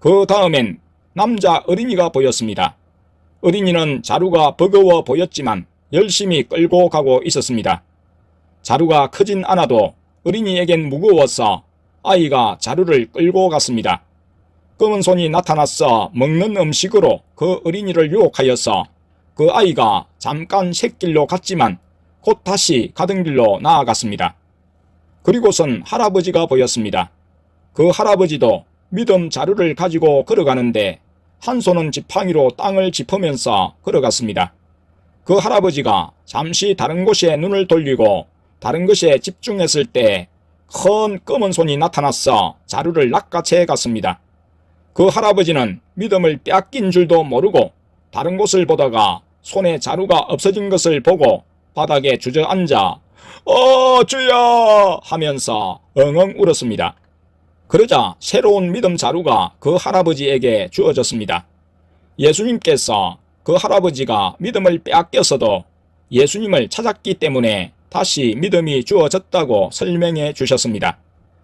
그 다음엔 남자 어린이가 보였습니다. 어린이는 자루가 버거워 보였지만 열심히 끌고 가고 있었습니다. 자루가 크진 않아도 어린이에겐 무거워서 아이가 자루를 끌고 갔습니다. 검은 손이 나타나서 먹는 음식으로 그 어린이를 유혹하여서 그 아이가 잠깐 샛길로 갔지만 곧 다시 가던 길로 나아갔습니다. 그리고선 할아버지가 보였습니다. 그 할아버지도 믿음 자루를 가지고 걸어가는데 한 손은 지팡이로 땅을 짚으면서 걸어갔습니다. 그 할아버지가 잠시 다른 곳에 눈을 돌리고 다른 것에 집중했을 때 큰 검은 손이 나타나서 자루를 낚아채 갔습니다. 그 할아버지는 믿음을 빼앗긴 줄도 모르고 다른 곳을 보다가 손에 자루가 없어진 것을 보고 바닥에 주저앉아 어 주여 하면서 엉엉 울었습니다. 그러자 새로운 믿음 자루가 그 할아버지에게 주어졌습니다. 예수님께서 그 할아버지가 믿음을 빼앗겼어도 예수님을 찾았기 때문에 다시 믿음이 주어졌다고 설명해 주셨습니다.